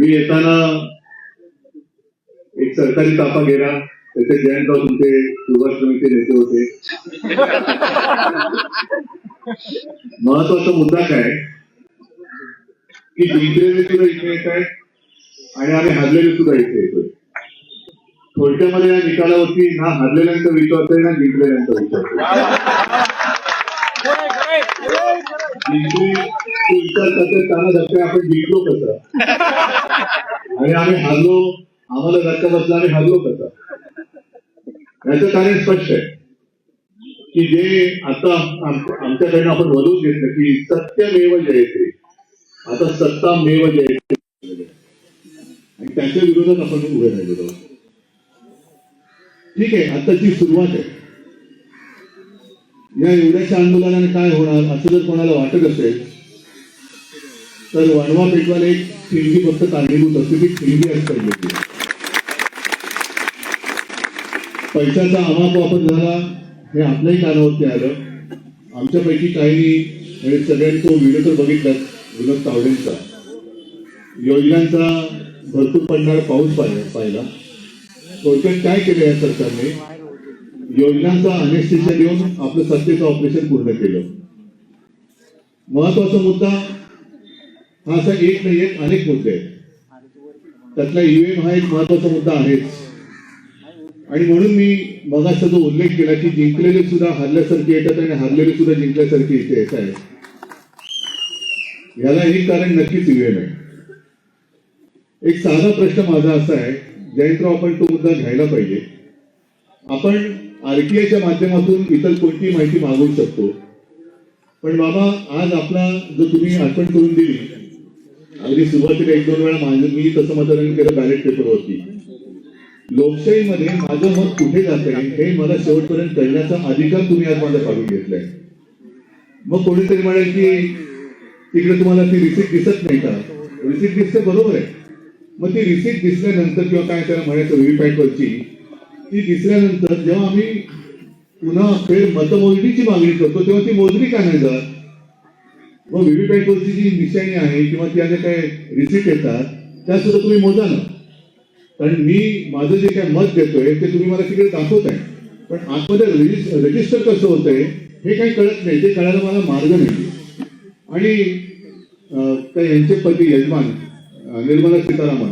मी येताना एक सरकारी ताफा गेला. त्याचे जयंतराव तुमचे सुभाष समिती नेते होते. महत्त्वाचा मुद्दा काय? की जिंकलेले सुद्धा इथे येत आहेत आणि आम्ही हरलेले सुद्धा इथे येतोय थोडक्यामध्ये या निकालावरती ना हरलेल्यांचा विश्वास आहे ना जिंकलेल्यांचा विश्वास आहे. जिंकली तू विचार करते त्यांना धक्का आपण जिंकलो कसं? आणि आम्ही हरलो आम्हाला धक्का बसला आणि हरलो कसं? याचं कारण स्पष्ट आहे की जे आता आमच्याकडनं आपण वधू घेतलं की सत्यमेव जयते. आता सत्ता मेव जयते. आणि त्याच्या विरोधात आपण उभे राहिलेलो ठीक आहे आताची सुरुवात आहे. या एवढ्याच्या आंदोलनाने काय होणार असं जर कोणाला वाटत असेल तर वणवा पेटवायला एक ठिणगी फक्त कारणीभूत असते ती ठिणगी असते. पहिली. पैशाचा अमाप वापर झाला हे आपल्याही कानावरती आलं. आमच्यापैकी काही म्हणजे सगळ्यांनी तो व्हिडिओ तर बघितलाच विनोद तावडेंचा. योजनांचा भरपूर पडणारा पाऊस पाहिला पाहिला. थोडक्यात काय केलं या सरकारने? योजनांचा अनेस्टिशन देऊन आपलं सत्तेचं ऑपरेशन पूर्ण केलं. महत्त्वाचा मुद्दा हा असा एक नाही एक अनेक मुद्दे आहेत. त्यातला ईव्हीएम हा एक महत्त्वाचा मुद्दा आहेच. आणि म्हणून मी मगाचा जो उल्लेख केला की जिंकलेले सुद्धा हरल्यासारखे येतात आणि हरलेले सुद्धा जिंकल्यासारखे इथे येत आहे याला एक कारण नक्कीच ईव्हीएम आहे. एक साधा प्रश्न माझा असा आहे जयंतराव आपण तो मुद्दा घ्यायला पाहिजे. आपण आरटीआयच्या माध्यमातून इतर कोणतीही माहिती मागवू शकतो? पण बाबा आज आपला जो तुम्ही आठवण करून दिली अगदी सुरुवातीला एक दोन वेळा माझं मी तसं मतदान केलं बॅलेट पेपरवरती लोकशाहीमध्ये माझं मत कुठे जात आहे हे मला शेवटपर्यंत कळण्याचा अधिकार तुम्ही आज माझा काढून घेतलाय. मग कोणीतरी म्हणेल की तिकडे तुम्हाला ती रिसिप्ट दिसत नाही का? रिसिप्ट दिसते बरोबर आहे. मग ती रिसिप्ट दिसल्यानंतर किंवा काय त्याला म्हणायचं व्हीव्हीपॅट वरची ती दिसल्यानंतर जेव्हा आम्ही पुन्हा फेर मतमोजणीची मागणी करतो तेव्हा ती मोजणी का नाही जात? मग व्हीव्हीपॅटवरची जी निशाणी आहे किंवा त्या ज्या काय रिसिप्ट येतात त्या सुद्धा तुम्ही मोजा ना. कारण मी माझं जे काय मत देतोय ते तुम्ही मला तिकडे दाखवताय. पण आतमध्ये रजिस्टर कसं होतंय हे काही कळत नाही. ते कळायला मला मार्ग नाही. आणि त्या यांचे पती यजमान निर्मला सीतारामन.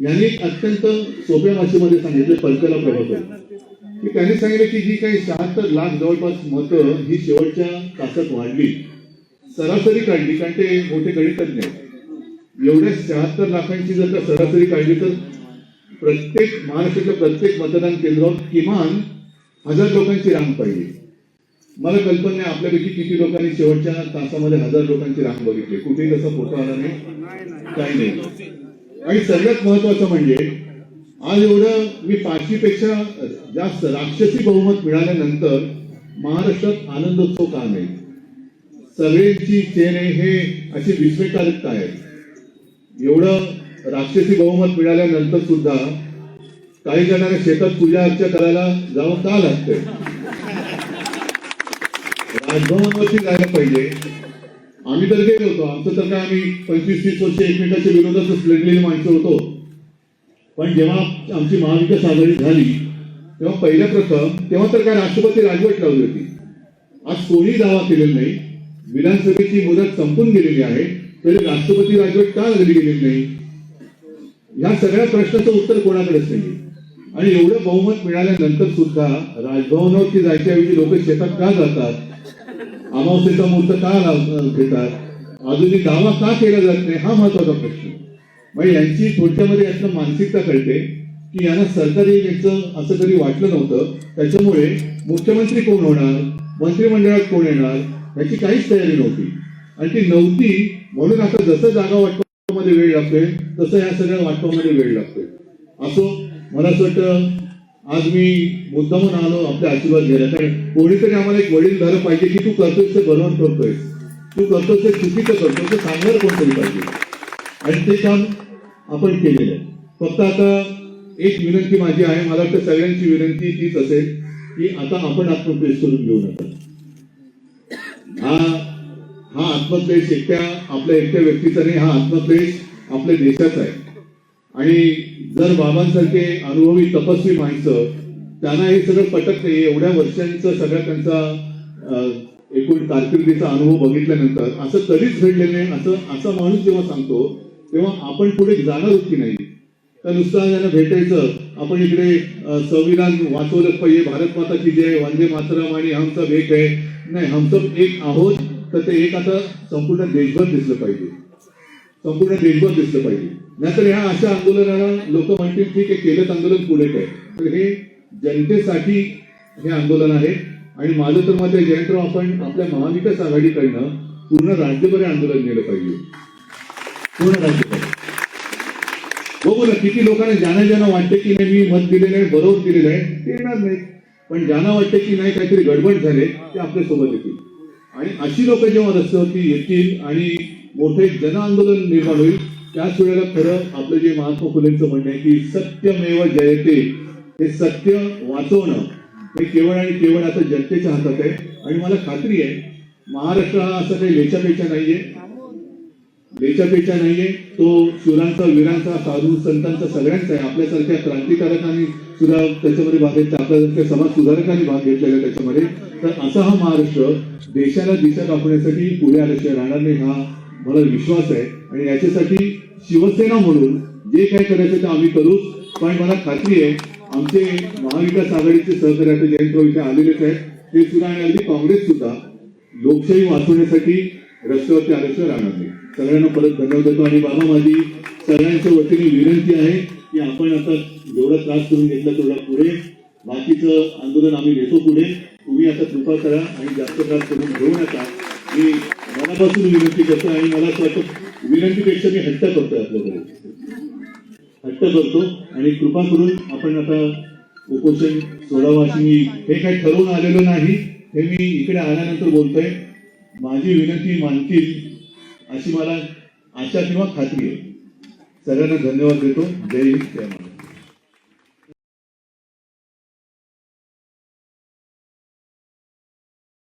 यांनी अत्यंत सोप्या भाषेमध्ये सांगितलं पलकला प्रभाकर की त्यांनी सांगितलं की जी काही शहात्तर लाख जवळपास मतं ही शेवटच्या तासात वाढली. सरासरी काढली कारण ते मोठे गणितज्ञ आहेत. एवढ्या शहात्तर लाखांची जर का सरासरी काढली तर प्रत्येक महाराष्ट्राच्या प्रत्येक मतदान केंद्रावर किमान हजार लोकांची रांग पाहिजे मला कल्पना आहे आपल्यापैकी किती लोकांनी शेवटच्या तासामध्ये हजार लोकांची रांग बघितली. कुठेही तसा फोटो आला नाही. काही नाही. आणि सगळ्यात महत्वाचं म्हणजे आज एवढं मी पाचशेपेक्षा जास्त राक्षसी बहुमत मिळाल्यानंतर महाराष्ट्रात आनंदोत्सव का नाही? सगळ्यांची चेहरे हे अशी विस्मयकारकता आहे एवढं राक्षसी बहुमत मिळाल्यानंतर सुद्धा काही जणांना शेतात पूजा अर्चा करायला जावं का लागतंय? राजभवनवरती जायला पाहिजे. आम्ही तर गेलो होतो. आमचं तर काय आम्ही पंचवीस तीस वर्ष एकमेकाच्या विरोधातच लढलेली माणसं होतो. पण जेव्हा आमची महाविकास आघाडी झाली तेव्हा पहिल्या प्रथम तेव्हा तर काय राष्ट्रपती राजवट लावली होती. आज कोणी दावा केलेला नाही. विधानसभेची मुदत संपून गेलेली आहे. तरी राष्ट्रपती राजवट का लागली गेलेली नाही? या सगळ्या प्रश्नाचं उत्तर कोणाकडेच नाही. आणि एवढं बहुमत मिळाल्यानंतर सुद्धा राजभवनावरती जायच्याऐवजी लोक शेतात का जातात? अमावस्येचा मुहूर्त का लाव- घेतात? अजूनही दावा का केला जात नाही? हा महत्त्वाचा प्रश्न. म्हणजे यांची थोडक्यामध्ये यातनं मानसिकता कळते की यांना सरकारी यायचं असं कधी वाटलं नव्हतं. त्याच्यामुळे मुख्यमंत्री कोण होणार? मंत्रिमंडळात कोण येणार? याची काहीच तयारी नव्हती. आणि ती नव्हती म्हणून आता जसं जागा वाटपामध्ये वेळ लागतोय तसं या सगळ्या वाटपामध्ये वेळ लागतोय. असो मला असं वाटतं आज मी मुद्दामून आलो आपले आशीर्वाद घ्यायला कारण कोणीतरी आम्हाला एक वडील झालं पाहिजे की तू करतोयस ते बरोबर करतोय तू करतोस ते चुकीचं करतोय ते सांगणार कोणतरी पाहिजे. आणि ते काम आपण केलेलं आहे. फक्त आता एक विनंती माझी आहे मला वाटतं सगळ्यांची विनंती तीच असेल की आता आपण आत्मक्लेश करून घेऊ नका. हा हा आत्मक्लेश एकट्या आपल्या एकट्या व्यक्तीचा नाही हा आत्मक्लेश आपल्या देशाचा आहे. आणि जर बाबांसारखे अनुभवी तपस्वी माणसं त्यांना हे सगळं पटत नाही एवढ्या वर्षांचा सगळ्या त्यांचा एकूण कारकिर्दीचा अनुभव बघितल्यानंतर असं कधीच घडलेलं नाही. असं असा माणूस जेव्हा सांगतो तेव्हा आपण पुढे जाणार की नाही? तर नुसतं त्यांना भेटायचं आपण इकडे संविधान वाचवलंच पाहिजे भारत माता की जय वंदे मातरम आणि हम सब एक आहे नाही हम सब एक आहोत तर ते एक आता संपूर्ण देशभर दिसलं पाहिजे. संपूर्ण देशभर दिसलं पाहिजे. नाहीतर ह्या अशा आंदोलनाला लोक म्हणतील ठीक आहे केलं आंदोलन पुढे काय? तर हे जनतेसाठी हे आंदोलन आहे. आणि माझं तर मत आहे जयंतराव आपण आपल्या महाविकास आघाडीकडनं पूर्ण राज्यभर आंदोलन नेलं पाहिजे. पूर्ण राज्यभर. हो, बघू ना किती लोकांना ज्यांना ज्यांना वाटते की नाही मी मत दिलेलं आहे बरोबर दिलेलं आहे ते येणार नाही. पण ज्यांना वाटते की नाही काहीतरी गडबड झाले ते आपल्यासोबत येतील. आणि अशी लोक जेव्हा रस्त्यावरती येतील आणि मोठे जन आंदोलन निर्माण होईल. त्याच वेळेला खरं आपलं जे महात्मा फुलेंचं म्हणणं आहे की सत्यमेव जयते. हे सत्य वाचवणं हे केवळ आणि केवळ आता जनतेच्या हातात आहे. आणि मला खात्री आहे महाराष्ट्र हा असा काही लेचापेचा नाहीये. लेचापेचा नाहीये. तो शिवरांचा वीरांचा साधू संतांचा सगळ्यांचा आहे. आपल्यासारख्या क्रांतिकारकांनी सुद्धा त्याच्यामध्ये भाग घेतला. आपल्यासारख्या समाज सुधारकांनी भाग घेतलेला त्याच्यामध्ये. तर असा हा महाराष्ट्र देशाला दिशा दाखवण्यासाठी पुढे आल्याशिवाय राहणार नाही. हा मला विश्वास आहे. आणि याच्यासाठी शिवसेना म्हणून जे काय करायचं ते आम्ही करूच पण मला खात्री आहे आमचे महाविकास आघाडीचे सहकारी आता जयंतराव इथे आलेलेच आहेत. ते सुद्धा आणि अगदी काँग्रेस सुद्धा लोकशाही वाचवण्यासाठी रस्त्यावरती आल्याशिवाय राहणार नाही. सगळ्यांना परत धन्यवाद देतो. आणि बाबा माझी सगळ्यांच्या वतीने विनंती आहे की आपण आता जेवढा त्रास करून घेतला तेवढा पुढे. बाकीचं आंदोलन आम्ही घेतो पुढे. तुम्ही आता कृपा करा आणि जास्त त्रास करून घेऊ नका. मी मनापासून विनंती करतो आणि मला असं वाटतं विनंतीपेक्षा मी हट्ट करतोय आपल्याकडे. हट्ट करतो आणि कृपा करून आपण आता उपोषण सोडावं अशी मी हे काही ठरवून आलेलं नाही हे मी इकडे आल्यानंतर बोलतोय. माझी विनंती मानतील अशी मला आशा किंवा खात्री आहे. सगळ्यांना धन्यवाद देतो. जय हिंद जय महाराज